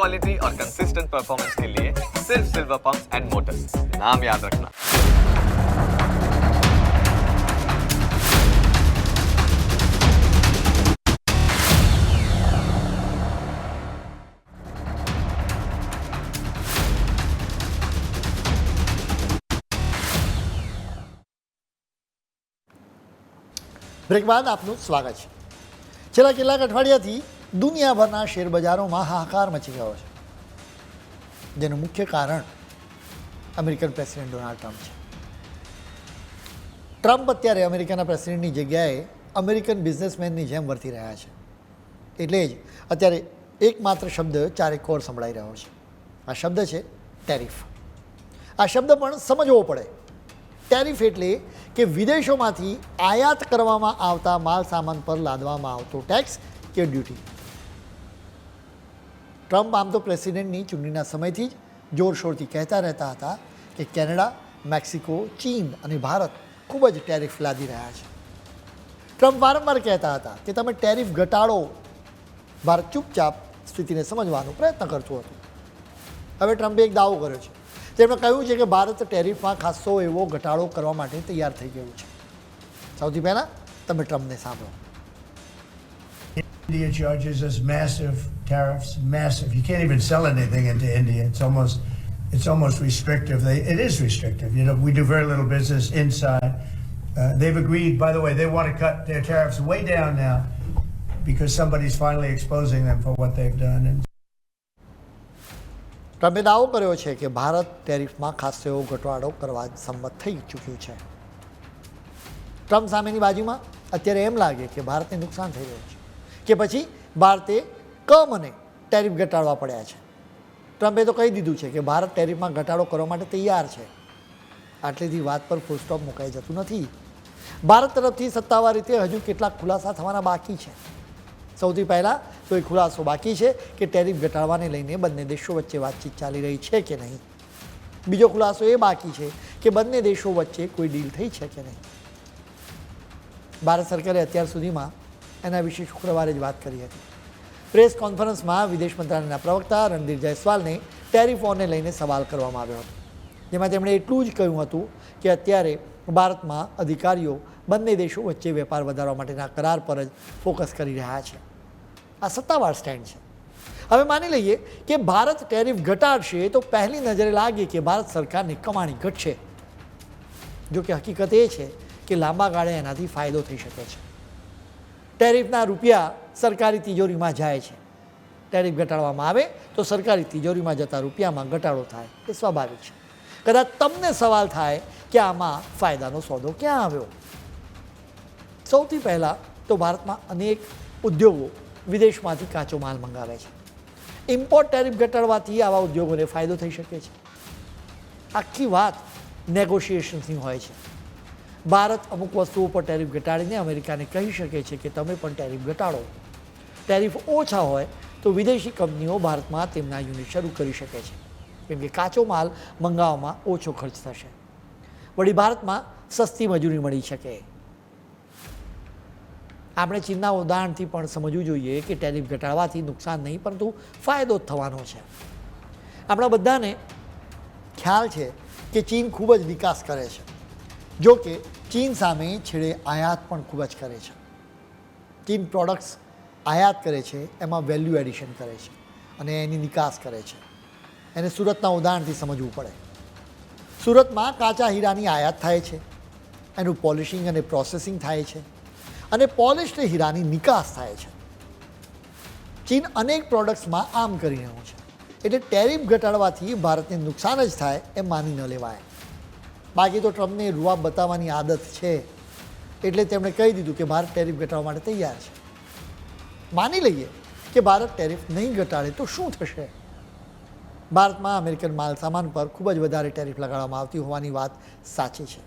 Quality और consistent performance के लिए सिर्फ सिल्वर पंप्स एंड मोटर्स नाम याद रखना બ્રેક બાદ આપનું સ્વાગત છે છેલ્લા કેટલાક અઠવાડિયાથી દુનિયાભરના શેર બજારોમાં હાહાકાર મચી ગયો છે. જેનું મુખ્ય કારણ અમેરિકન પ્રેસિડેન્ટ ડોનાલ્ડ ટ્રમ્પ છે. ટ્રમ્પ અત્યારે અમેરિકાના પ્રેસિડેન્ટની જગ્યાએ અમેરિકન બિઝનેસમેનની જેમ વર્તી રહ્યા છે. એટલે જ અત્યારે એકમાત્ર શબ્દ ચારેક કોર સંભળાઈ રહ્યો છે. આ શબ્દ છે ટેરિફ. આ શબ્દ પણ સમજવો પડે. ટેરિફ એટલે કે વિદેશોમાંથી આયાત કરવામાં આવતા માલ સામાન પર લાદવામાં આવતો ટેક્સ કે ડ્યુટી. ટ્રમ્પ આમ તો પ્રેસિડેન્ટની ચૂંટણીના સમયથી જ જોરશોરથી કહેતા રહેતા હતા કે કેનેડા, મેક્સિકો, ચીન અને ભારત ખૂબ જ ટેરિફ લાદી રહ્યા છે. ટ્રમ્પ વારંવાર કહેતા હતા કે તમે ટેરિફ ઘટાડો. ભારત ચૂપચાપ સ્થિતિને સમજવાનો પ્રયત્ન કરતું હતું. હવે ટ્રમ્પે એક દાવો કર્યો છે. તેમણે કહ્યું છે કે ભારત ટેરિફમાં ખાસો એવો ઘટાડો કરવા માટે તૈયાર થઈ ગયું છે. સૌથી પહેલાં તમે ટ્રમ્પને સાંભળો. India charges us massive tariffs, massive. You can't even sell anything into India. It's almost, it's almost restrictive. They, it is restrictive. You know, we do very little business inside. Uh, they've agreed, by the way, they want to cut their tariffs way down now because somebody's finally exposing them for what they've done. And ટ્રમ્પે દાવો કર્યો છે કે ભારત ટેરિફમાં ખાસો એવો ઘટાડો કરવા સંમત થઈ ચૂક્યું છે ટ્રમ્પ સામેની બાજુમાં અત્યારે એમ લાગે કે ભારતને નુકસાન થઈ રહ્યું છે કે પછી ભારતે કમ અને ટેરિફ ઘટાડવા પડ્યા છે. ટ્રમ્પે તો કહી દીધું છે કે ભારત ટેરિફમાં ઘટાડો કરવા માટે તૈયાર છે. આટલીથી વાત પર ફૂલ મુકાઈ જતું નથી. ભારત તરફથી સત્તાવાર રીતે હજુ કેટલાક ખુલાસા થવાના બાકી છે. સૌથી પહેલાં તો એ ખુલાસો બાકી છે કે ટેરિફ ઘટાડવાને લઈને બંને દેશો વચ્ચે વાતચીત ચાલી રહી છે કે નહીં. બીજો ખુલાસો એ બાકી છે કે બંને દેશો વચ્ચે કોઈ ડીલ થઈ છે કે નહીં. ભારત સરકારે અત્યાર સુધીમાં એના વિશે શુક્રવારે જ વાત કરી હતી. પ્રેસ કોન્ફરન્સમાં વિદેશ મંત્રાલયના પ્રવક્તા રણધીર જયસ્વાલને ટેરિફોને લઈને સવાલ કરવામાં આવ્યો હતો. જેમાં તેમણે એટલું જ કહ્યું હતું કે અત્યારે ભારતમાં અધિકારીઓ બંને દેશો વચ્ચે વેપાર વધારવા માટેના કરાર પર જ ફોકસ કરી રહ્યા છે. આ સત્તાવાર સ્ટેન્ડ છે. હવે માની લઈએ કે ભારત ટેરિફ ઘટાડશે તો પહેલી નજરે લાગે કે ભારત સરકારની કમાણી ઘટશે. જો કે હકીકત એ છે કે લાંબા ગાળે એનાથી ફાયદો થઈ શકે છે. ટેરિફના રૂપિયા સરકારી તિજોરીમાં જાય છે. ટેરિફ ઘટાડવામાં આવે તો સરકારી તિજોરીમાં જતા રૂપિયામાં ઘટાડો થાય, એ સ્વાભાવિક છે. કદાચ તમને સવાલ થાય કે આમાં ફાયદાનો સોદો ક્યાં આવ્યો? સૌથી પહેલાં તો ભારતમાં અનેક ઉદ્યોગો વિદેશમાંથી કાચો માલ મંગાવે છે. ઇમ્પોર્ટ ટેરિફ ઘટાડવાથી આવા ઉદ્યોગોને ફાયદો થઈ શકે છે. આખી વાત નેગોશિએશન્સની હોય છે. ભારત અમુક વસ્તુઓ પર ટેરિફ ઘટાડીને અમેરિકાને કહી શકે છે કે તમે પણ ટેરિફ ઘટાડો. ટેરિફ ઓછા હોય તો વિદેશી કંપનીઓ ભારતમાં તેમના યુનિટ શરૂ કરી શકે છે. કેમ કે કાચો માલ મંગાવવામાં ઓછો ખર્ચ થશે. વળી ભારતમાં સસ્તી મજૂરી મળી શકે. આપણે ચીનના ઉદાહરણથી પણ સમજવું જોઈએ કે ટેરિફ ઘટાડવાથી નુકસાન નહીં, પરંતુ ફાયદો જ થવાનો છે. આપણા બધાને ખ્યાલ છે કે ચીન ખૂબ જ વિકાસ કરે છે. જો કે ચીન સામે છેડે આયાત પણ ખૂબ જ કરે છે. ચીન પ્રોડક્ટ્સ આયાત કરે છે, એમાં વેલ્યુ એડિશન કરે છે અને એની નિકાસ કરે છે. એને સુરતના ઉદાહરણથી સમજવું પડે. સુરતમાં કાચા હીરાની આયાત થાય છે, એનું પોલિશિંગ અને પ્રોસેસિંગ થાય છે અને પોલિશ્ડ હીરાની નિકાસ થાય છે. ચીન અનેક પ્રોડક્ટ્સમાં આમ કરી રહ્યું છે. એટલે ટેરિફ ઘટાડવાથી ભારતને નુકસાન જ થાય એમ માની ન લેવાય. બાકી તો ટ્રમ્પને રૂઆબ બતાવવાની આદત છે. એટલે તેમણે કહી દીધું કે ભારત ટેરિફ ઘટાડવા માટે તૈયાર છે. માની લઈએ કે ભારત ટેરિફ નહીં ઘટાડે તો શું થશે? ભારતમાં અમેરિકન માલ સામાન પર ખૂબ જ વધારે ટેરિફ લગાડવામાં આવતી હોવાની વાત સાચી છે.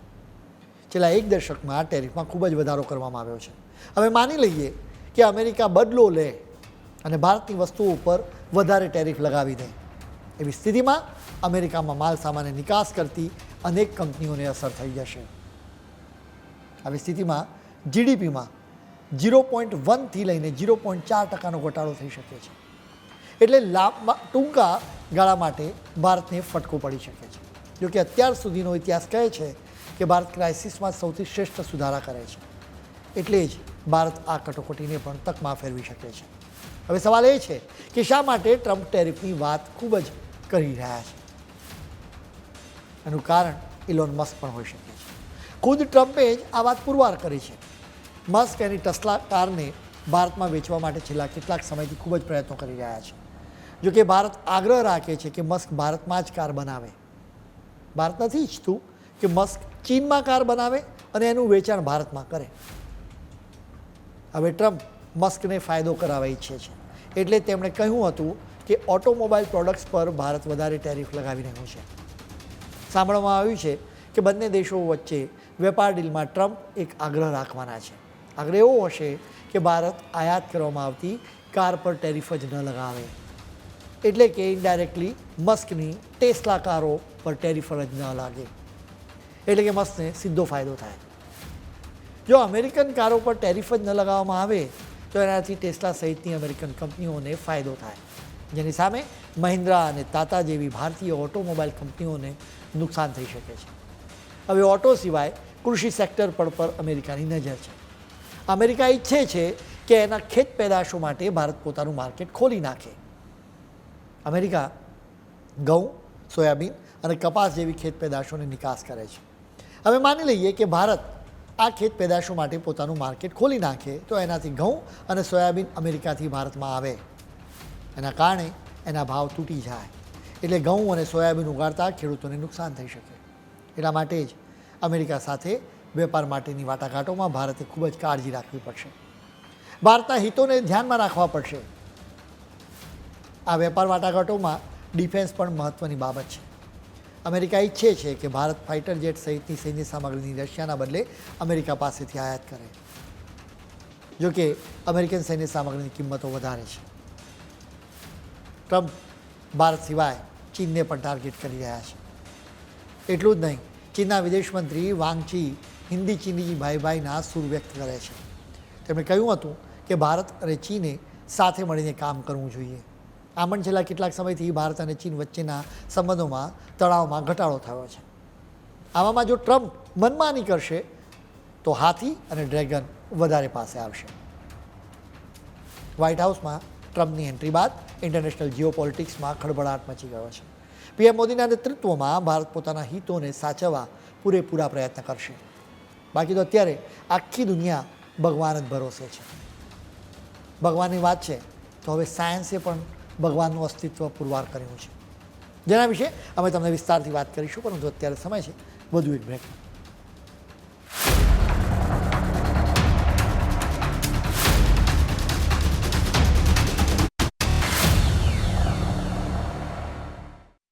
છેલ્લા એક દશકમાં ટેરિફમાં ખૂબ જ વધારો કરવામાં આવ્યો છે. હવે માની લઈએ કે અમેરિકા બદલો લે અને ભારતની વસ્તુઓ ઉપર વધારે ટેરિફ લગાવી દે. એવી સ્થિતિમાં અમેરિકામાં માલ સામાનની નિકાસ કરતી અનેક કંપનીઓને અસર થઈ જશે. આવી સ્થિતિમાં જીડીપીમાં ઝીરો પોઈન્ટ વનથી લઈને ઝીરો પોઈન્ટ ચાર ટકાનો ઘટાડો થઈ શકે છે. એટલે લાંબા ટૂંકા ગાળા માટે ભારતને ફટકો પડી શકે છે. જોકે અત્યાર સુધીનો ઇતિહાસ કહે છે કે ભારત ક્રાઇસિસમાં સૌથી શ્રેષ્ઠ સુધારા કરે છે. એટલે જ ભારત આ કટોકટીને પણ તકમાં ફેરવી શકે છે. હવે સવાલ એ છે કે શા માટે ટ્રમ્પ ટેરિફની વાત ખૂબ જ કરી રહ્યા છે? એનું કારણ ઇલોન મસ્ક પણ હોઈ શકે છે. ખુદ ટ્રમ્પે જ આ વાત પુરવાર કરી છે. મસ્ક એની ટસ્લા કારને ભારતમાં વેચવા માટે છેલ્લા કેટલાક સમયથી ખૂબ જ પ્રયત્નો કરી રહ્યા છે. જો કે ભારત આગ્રહ રાખે છે કે મસ્ક ભારતમાં જ કાર બનાવે. ભારત નથી ઈચ્છતું કે મસ્ક ચીનમાં કાર બનાવે અને એનું વેચાણ ભારતમાં કરે. હવે ટ્રમ્પ મસ્કને ફાયદો કરાવવા ઈચ્છે છે. એટલે તેમણે કહ્યું હતું કે ઓટોમોબાઈલ પ્રોડક્ટ્સ પર ભારત વધારે ટેરિફ લગાવી રહ્યું છે. સાંભળવામાં આવ્યું છે કે બંને દેશો વચ્ચે વેપાર ડીલમાં ટ્રમ્પ એક આગ્રહ રાખવાના છે. આગ્રહ એવો હશે કે ભારત આયાત કરવામાં આવતી કાર પર ટેરિફ જ ન લગાવે. એટલે કે ઇનડાયરેક્ટલી મસ્કની ટેસ્લા કારો પર ટેરિફ જ ન લાગે. એટલે કે મસ્કને સીધો ફાયદો થાય. જો અમેરિકન કારો પર ટેરિફ જ ન લગાવવામાં આવે, તો એનાથી ટેસ્લા સહિતની અમેરિકન કંપનીઓને ફાયદો થાય. જેની સામે મહિન્દ્રા અને તાતા જેવી ભારતીય ઓટોમોબાઈલ કંપનીઓને નુકસાન થઈ શકે છે. હવે ઓટો સિવાય કૃષિ સેક્ટર પર પર અમેરિકાની નજર છે. અમેરિકા ઈચ્છે છે કે એના ખેત પેદાશો માટે ભારત પોતાનું માર્કેટ ખોલી નાખે. અમેરિકા ઘઉં, સોયાબીન અને કપાસ જેવી ખેત પેદાશોની નિકાસ કરે છે. હવે માની લઈએ કે ભારત આ ખેત પેદાશો માટે પોતાનું માર્કેટ ખોલી નાખે તો એનાથી ઘઉં અને સોયાબીન અમેરિકાથી ભારતમાં આવે. એના કારણે એના ભાવ તૂટી જાય. એટલે ઘઉં અને સોયાબીન ઉગાડતા ખેડૂતોને નુકસાન થઈ શકે. એટલા માટે જ અમેરિકા સાથે વેપાર માટેની વાટાઘાટોમાં ભારતે ખૂબ જ કાળજી રાખવી પડશે. ભારતના હિતોને ધ્યાનમાં રાખવા પડશે. આ વેપાર વાટાઘાટોમાં ડિફેન્સ પણ મહત્ત્વની બાબત છે. અમેરિકા ઈચ્છે છે કે ભારત ફાઇટર જેટ સહિતની સૈન્ય સામગ્રીની રશિયાના બદલે અમેરિકા પાસેથી આયાત કરે. જો કે અમેરિકન સૈન્ય સામગ્રીની કિંમતો વધારે છે. ટ્રમ્પ ભારત સિવાય ચીનને પણ ટાર્ગેટ કરી રહ્યા છે. એટલું જ નહીં, ચીનના વિદેશ મંત્રી વાંગચી હિન્દી ચીની ભાઈ ભાઈના સૂર વ્યક્ત કરે છે. તેમણે કહ્યું હતું કે ભારત અને ચીને સાથે મળીને કામ કરવું જોઈએ. આમ પણ છેલ્લા કેટલાક સમયથી ભારત અને ચીન વચ્ચેના સંબંધોમાં તણાવમાં ઘટાડો થયો છે. આવામાં જો ટ્રમ્પ મનમાની કરશે, તો હાથી અને ડ્રેગન વધારે પાસે આવશે. વ્હાઇટ હાઉસમાં ટ્રમ્પની એન્ટ્રી બાદ ઇન્ટરનેશનલ જીઓ પોલિટિક્સમાં ખળભળાટ મચી ગયો છે. પીએમ મોદીના નેતૃત્વમાં ભારત પોતાના હિતોને સાચવવા પૂરેપૂરા પ્રયત્ન કરશે. બાકી તો અત્યારે આખી દુનિયા ભગવાન જ ભરોસે છે. ભગવાનની વાત છે તો હવે સાયન્સે પણ ભગવાનનું અસ્તિત્વ પુરવાર કર્યું છે. જેના વિશે અમે તમને વિસ્તારથી વાત કરીશું, પરંતુ અત્યારે સમય છે. વધુ એક બ્રેક